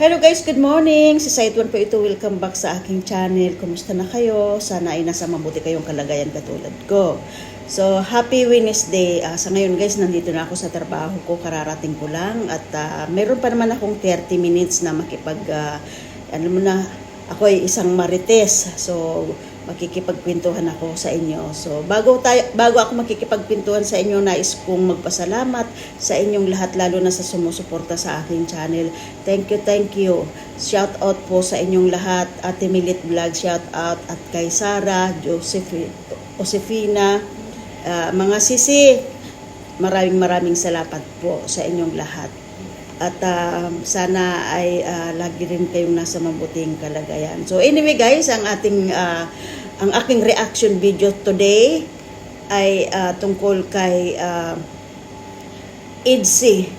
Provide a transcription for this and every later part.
Hello guys, good morning! Si Site 1 po ito. Welcome back sa aking channel. Kumusta na kayo? Sana ay nasa mabuti kayong kalagayan katulad ko. So, happy Wednesday. Ah, sa ngayon guys, nandito na ako sa trabaho ko. Kararating ko lang. At ah, meron pa naman akong 30 minutes na makipag... ah, ano mo na, ako ay isang marites. So, makikipagpintuhan ako sa inyo. So, bago tayo bago ako makikipagpintuhan sa inyo, nais kong magpasalamat sa inyong lahat lalo na sa sumusuporta sa aking channel. Thank you, thank you. Shout out po sa inyong lahat. Ate Milit Vlog, shout out at kay Sara, Josefina, ah, mga sisi. Maraming maraming salamat po sa inyong lahat. At ah, sana ay ah, lagi rin kayong nasa mabuting kalagayan. So anyway guys, ang ating ah, ang aking reaction video today ay ah, tungkol kay uh, IDSI.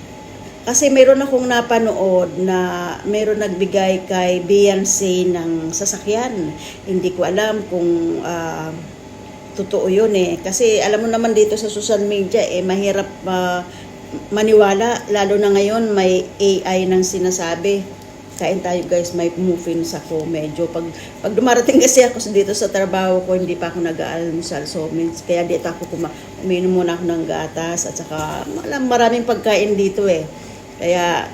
Kasi meron akong napanood na meron nagbigay kay Beyonce ng sasakyan. Hindi ko alam kung ah, totoo yun eh. Kasi alam mo naman dito sa social media eh mahirap ah, maniwala. Lalo na ngayon may AI nang sinasabi. Kain tayo guys, may muffins ako medyo. Pag, pag dumarating kasi ako dito sa trabaho ko, hindi pa ako nag-aalmusal. So, means, kaya dito ako kuma, uminom muna ako ng gatas at saka alam, maraming pagkain dito eh. Kaya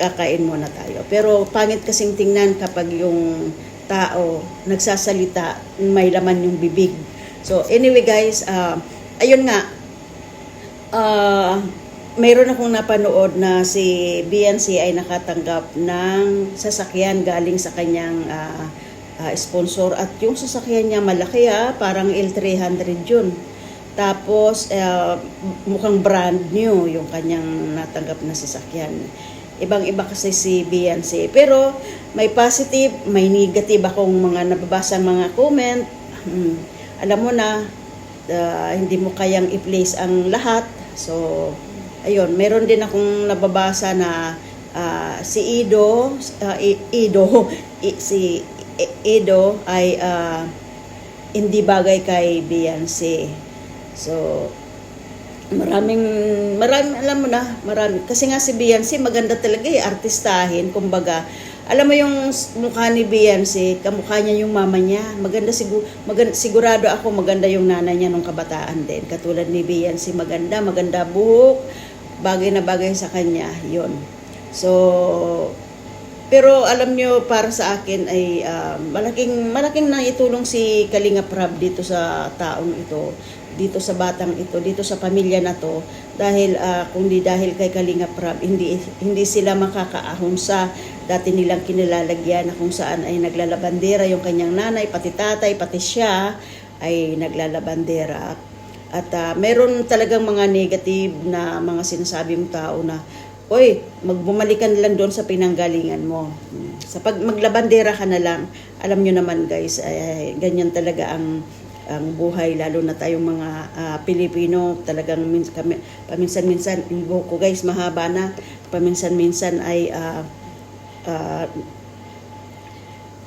kakain muna tayo. Pero pangit kasing tingnan kapag yung tao nagsasalita, may laman yung bibig. So anyway guys, ah, ayun nga, ah, mayroon akong napanood na si BNC ay nakatanggap ng sasakyan galing sa kanyang ah, ah, sponsor at yung sasakyan niya malaki ah, parang L300 yun. Tapos ah, mukhang brand new yung kanyang natanggap na sasakyan. Ibang-iba kasi si BNC. Pero may positive, may negative akong mga nababasang mga comment. Hmm, alam mo na, ah, hindi mo kayang i-place ang lahat. So, ayun, meron din akong nababasa na ah, si Ido, I- Ido, si Ido ay ah, hindi bagay kay Beyonce. So, maraming, maraming, alam mo na, marami. Kasi nga si Beyonce, maganda talaga eh, artistahin, kumbaga. Alam mo yung mukha ni Beyonce, kamukha niya yung mama niya. Maganda, sigu, maganda sigurado ako maganda yung nanay niya nung kabataan din. Katulad ni Beyonce, maganda, maganda buhok, bagay na bagay sa kanya, yon So, pero alam nyo, para sa akin ay ah, malaking, malaking naitulong si Kalinga Prab dito sa taong ito, dito sa batang ito, dito sa pamilya na to. Dahil ah, kung di dahil kay Kalinga Prab, hindi, hindi sila makakaahon sa dati nilang kinilalagyan na kung saan ay naglalabandera yung kanyang nanay, pati tatay, pati siya ay naglalabandera. At ah, meron talagang mga negative na mga sinasabi mong tao na, Oy, magbumalikan lang doon sa pinanggalingan mo. Hmm. Sa pag maglabandera ka na lang, alam nyo naman guys, ay, ganyan talaga ang ang buhay lalo na tayong mga ah, Pilipino talagang min, kami, paminsan-minsan buhok ko guys mahaba na paminsan-minsan ay ah, ah,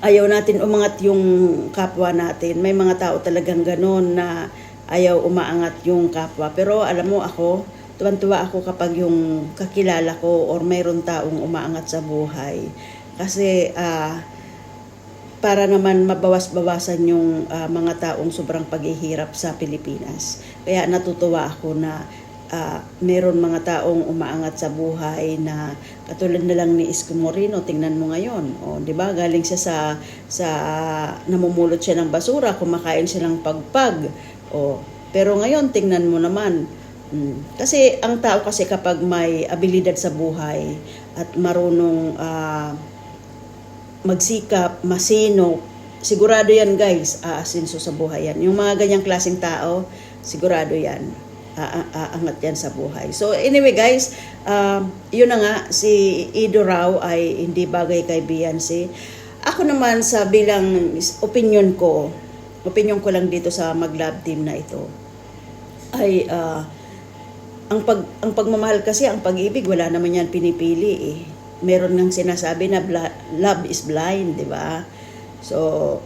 ayaw natin umangat yung kapwa natin. May mga tao talagang ganon na ayaw umaangat yung kapwa. Pero alam mo ako, tuwan-tuwa ako kapag yung kakilala ko or mayroon taong umaangat sa buhay. Kasi ah, para naman mabawas-bawasan yung ah, mga taong sobrang paghihirap sa Pilipinas. Kaya natutuwa ako na ah, meron mga taong umaangat sa buhay na katulad na lang ni Isko Moreno, tingnan mo ngayon. O, 'di ba? Galing siya sa sa namumulot siya ng basura, kumakain siya ng pagpag. O, pero ngayon tingnan mo naman, Mm. Kasi ang tao kasi kapag may abilidad sa buhay at marunong ah, magsikap, masino, sigurado yan guys, aasinso sa buhay yan. Yung mga ganyang klaseng tao, sigurado yan, aangat yan sa buhay. So anyway guys, um, yun na nga, si Ido raw ay hindi bagay kay Beyonce. Ako naman sa bilang opinion ko, opinion ko lang dito sa mag-love team na ito, ay ah, ang pag ang pagmamahal kasi ang pag-ibig wala naman yan pinipili eh. Meron ngang sinasabi na bla- love is blind, 'di ba? So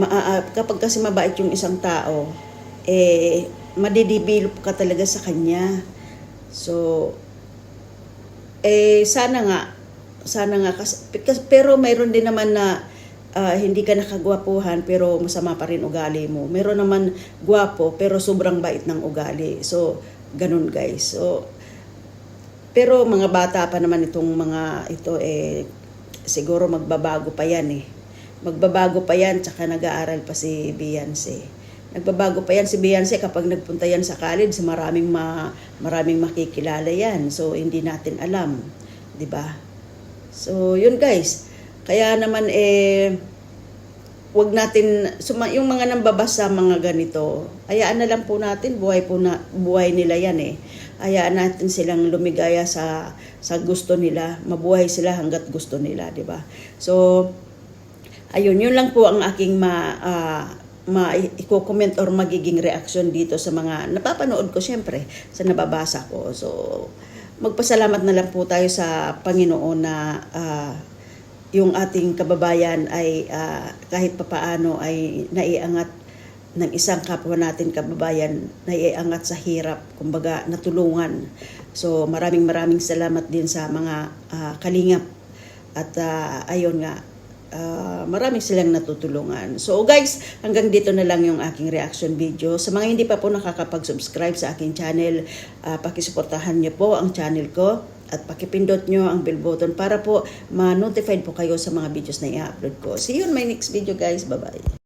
maa- kapag kasi mabait yung isang tao, eh madidevelop ka talaga sa kanya. So eh sana nga sana nga kas, kas- pero mayroon din naman na ah, hindi ka nakagwapuhan pero masama pa rin ugali mo. Meron naman gwapo pero sobrang bait ng ugali. So ganun guys. So pero mga bata pa naman itong mga ito eh siguro magbabago pa yan eh. Magbabago pa yan tsaka nag-aaral pa si Beyonce. Nagbabago pa yan si Beyonce kapag nagpunta yan sa college, maraming ma, maraming makikilala yan. So hindi natin alam, 'di ba? So yun guys. Kaya naman eh wag natin suma, yung mga nambabasa mga ganito, hayaan na lang po natin buhay po na buhay nila yan eh. Hayaan natin silang lumigaya sa sa gusto nila, mabuhay sila hangga't gusto nila, 'di ba? So ayun, yun lang po ang aking ma ah, ma i-comment or magiging reaction dito sa mga napapanood ko syempre sa nababasa ko. So magpasalamat na lang po tayo sa Panginoon na ah, yung ating kababayan ay ah, kahit papaano ay naiangat ng isang kapwa natin kababayan naiangat sa hirap, kumbaga natulungan. So maraming maraming salamat din sa mga ah, kalingap at ah, ayun nga ah, maraming silang natutulungan. So guys, hanggang dito na lang yung aking reaction video. Sa mga hindi pa po nakakapag-subscribe sa aking channel, ah, pakisuportahan niyo po ang channel ko at pakipindot nyo ang bell button para po ma-notified po kayo sa mga videos na i-upload ko. See you in my next video guys. Bye-bye.